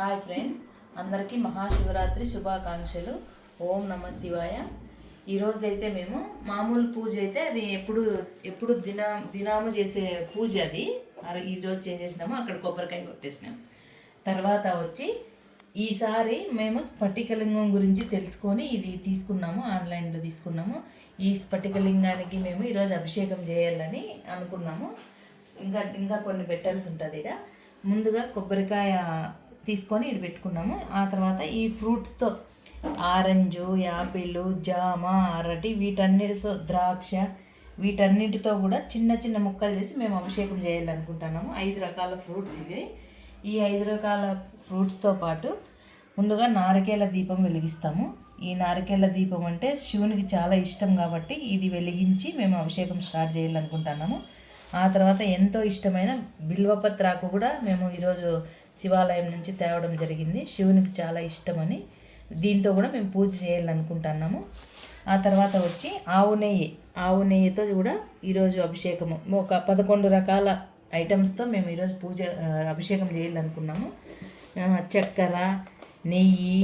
Hi friends అందరికీ మహాశివరాత్రి శుభాకాంక్షలు. ఓం నమ శివాయ. ఈరోజు అయితే మేము మామూలు పూజ అయితే అది ఎప్పుడు ఎప్పుడు దినా దినాము చేసే పూజ అది. ఈరోజు చేసేసినాము అక్కడ కొబ్బరికాయ కొట్టేసినాం. తర్వాత వచ్చి ఈసారి మేము స్ఫటికలింగం గురించి తెలుసుకొని ఇది తీసుకున్నాము ఆన్లైన్లో తీసుకున్నాము. ఈ స్ఫటికలింగానికి మేము ఈరోజు అభిషేకం చేయాలని అనుకున్నాము. ఇంకా ఇంకా కొన్ని పెట్టాల్సి ఉంటుంది ఇక. ముందుగా కొబ్బరికాయ తీసుకొని ఇది పెట్టుకున్నాము. ఆ తర్వాత ఈ ఫ్రూట్స్తో ఆరెంజ్ యాపిల్ జామ అరటి వీటన్నిటితో ద్రాక్ష వీటన్నిటితో కూడా చిన్న చిన్న ముక్కలు చేసి మేము అభిషేకం చేయాలనుకుంటున్నాము. ఐదు రకాల ఫ్రూట్స్ ఇవి. ఈ ఐదు రకాల ఫ్రూట్స్తో పాటు ముందుగా నారికేల దీపం వెలిగిస్తాము. ఈ నారికేల దీపం అంటే శివునికి చాలా ఇష్టం కాబట్టి ఇది వెలిగించి మేము అభిషేకం స్టార్ట్ చేయాలనుకుంటున్నాము. ఆ తర్వాత ఎంతో ఇష్టమైన బిల్వపత్రాకు కూడా మేము ఈరోజు శివాలయం నుంచి తేవడం జరిగింది. శివునికి చాలా ఇష్టమని దీంతో కూడా మేము పూజ చేయాలనుకుంటున్నాము. ఆ తర్వాత వచ్చి ఆవు నెయ్యి. ఆవు నెయ్యితో కూడా ఈరోజు అభిషేకము. ఒక పదకొండు రకాల ఐటమ్స్తో మేము ఈరోజు పూజ అభిషేకం చేయాలనుకున్నాము. చక్కెర నెయ్యి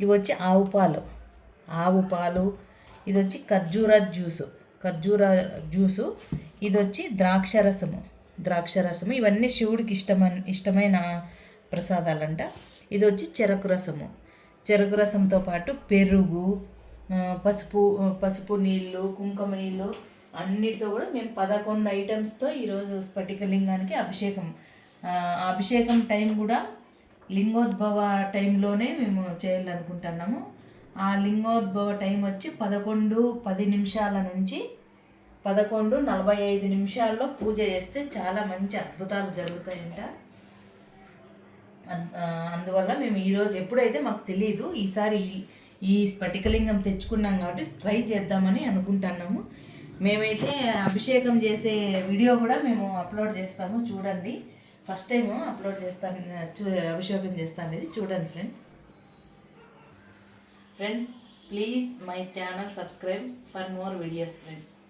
ఇవి వచ్చి ఆవు పాలు. ఆవు పాలు ఇది వచ్చి ఖర్జూర జ్యూసు. ఖర్జూర జ్యూసు ఇది వచ్చి ద్రాక్ష రసము. ద్రాక్ష రసము. ఇవన్నీ శివుడికి ఇష్టమైన ఇష్టమైన ప్రసాదాలంట. ఇది వచ్చి చెరకు రసము. చెరకు రసంతో పాటు పెరుగు పసుపు పసుపు నీళ్ళు కుంకుమ నీళ్ళు అన్నిటితో కూడా మేము పదకొండు ఐటమ్స్తో ఈరోజు స్ఫటికలింగానికి అభిషేకం. అభిషేకం టైం కూడా లింగోద్భవ టైంలోనే మేము చేయాలనుకుంటున్నాము. ఆ లింగోద్భవ టైం వచ్చి పదకొండు పది నిమిషాల నుంచి పదకొండు నలభై ఐదు నిమిషాల్లో పూజ చేస్తే చాలా మంచి అద్భుతాలు జరుగుతాయంట. అందువల్ల మేము ఈరోజు ఎప్పుడైతే మాకు తెలియదు ఈసారి ఈ- స్ఫటికలింగం తెచ్చుకున్నాం కాబట్టి ట్రై చేద్దామని అనుకుంటున్నాము. మేమైతే అభిషేకం చేసే వీడియో కూడా మేము అప్లోడ్ చేస్తాము చూడండి. ఫస్ట్ టైం అప్లోడ్ చేస్తాను చూ అభిషేకం చేస్తాను. ఇది చూడండి friends. Friends please my channel subscribe for more videos friends.